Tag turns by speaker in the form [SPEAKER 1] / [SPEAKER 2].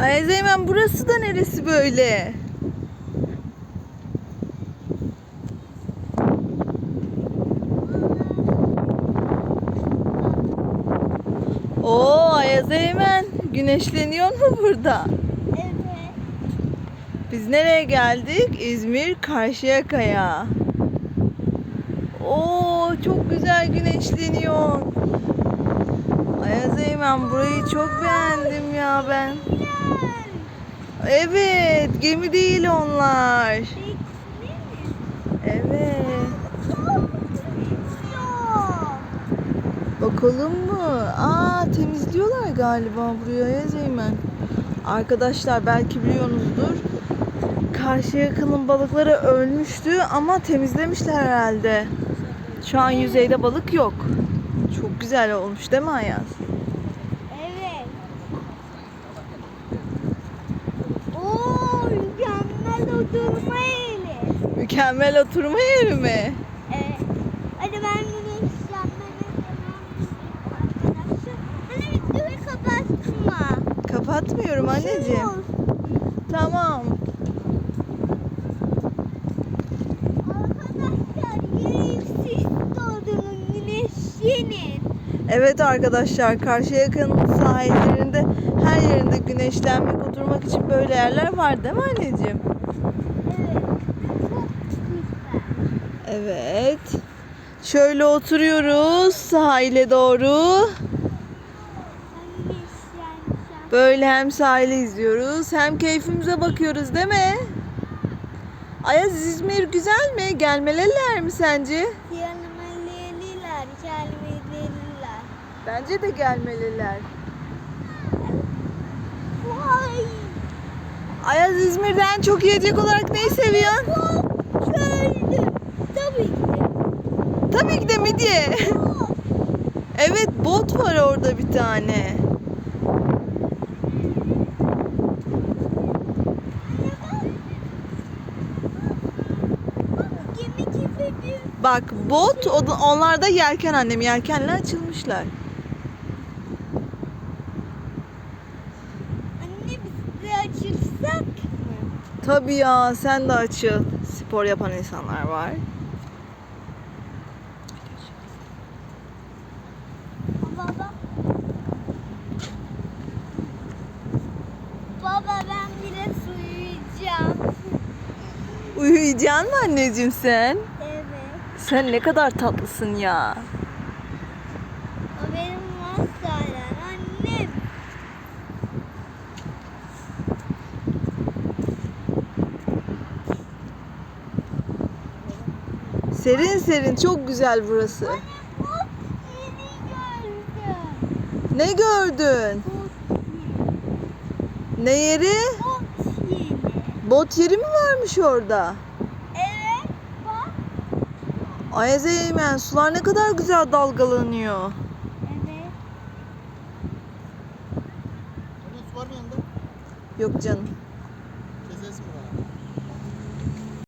[SPEAKER 1] Ay Zeymen burası da neresi böyle? Oo Ayaz Eymen güneşleniyor mu burada?
[SPEAKER 2] Evet.
[SPEAKER 1] Biz nereye geldik? İzmir Karşıyaka'ya. Oo çok güzel güneşleniyor. Ayaz Eymen burayı çok beğendim ya ben. Evet gemi değil onlar. Evet. Bakalım mı? Aa temizliyorlar galiba buraya Ayaz Eymen. Arkadaşlar belki biliyorsunuzdur. Karşıyaka'nın balıkları ölmüştü ama temizlemişler herhalde. Şu an yüzeyde balık yok. Çok güzel olmuş değil mi Ayaz?
[SPEAKER 2] Evet. Oo, mükemmel oturma yeri.
[SPEAKER 1] Mükemmel oturma yeri mi?
[SPEAKER 2] Evet. Hadi ben bunu videoyu kapatma.
[SPEAKER 1] Kapatmıyorum anneciğim.
[SPEAKER 2] Dur.
[SPEAKER 1] Tamam. Evet arkadaşlar Karşıyaka'nın sahillerinde her yerinde güneşlenmek, oturmak için böyle yerler var değil mi anneciğim?
[SPEAKER 2] Evet. Çok güzel.
[SPEAKER 1] Evet. Şöyle oturuyoruz sahile doğru. Böyle hem sahili izliyoruz hem keyfimize bakıyoruz değil mi? Ayaz İzmir güzel mi? Gelmeliler mi sence?
[SPEAKER 2] Yanımalıylar, gelmeliyler.
[SPEAKER 1] Bence de gelmeliler.
[SPEAKER 2] Vay!
[SPEAKER 1] Ayaz İzmir'den çok yiyecek olarak neyi seviyorsun?
[SPEAKER 2] Tabii ki de.
[SPEAKER 1] Tabii ki de midye. Evet bot var orada bir tane. Bak bot onlar da yelken annem yelkenle açılmışlar.
[SPEAKER 2] Anne biz de açırsak mı?
[SPEAKER 1] Tabii ya sen de açıl. Spor yapan insanlar var. Uyuyacaksın mı anneciğim sen?
[SPEAKER 2] Evet.
[SPEAKER 1] Sen ne kadar tatlısın ya.
[SPEAKER 2] O benim masalem annem.
[SPEAKER 1] Serin serin çok güzel burası.
[SPEAKER 2] Anne yeni gördüm.
[SPEAKER 1] Ne gördün?
[SPEAKER 2] Yeni.
[SPEAKER 1] Ne yeri?
[SPEAKER 2] Yeni.
[SPEAKER 1] Bot yeri mi varmış orada?
[SPEAKER 2] Evet bak.
[SPEAKER 1] Ayaz Eymen sular ne kadar güzel dalgalanıyor.
[SPEAKER 2] Evet.
[SPEAKER 3] Su var mı yanında?
[SPEAKER 1] Yok canım.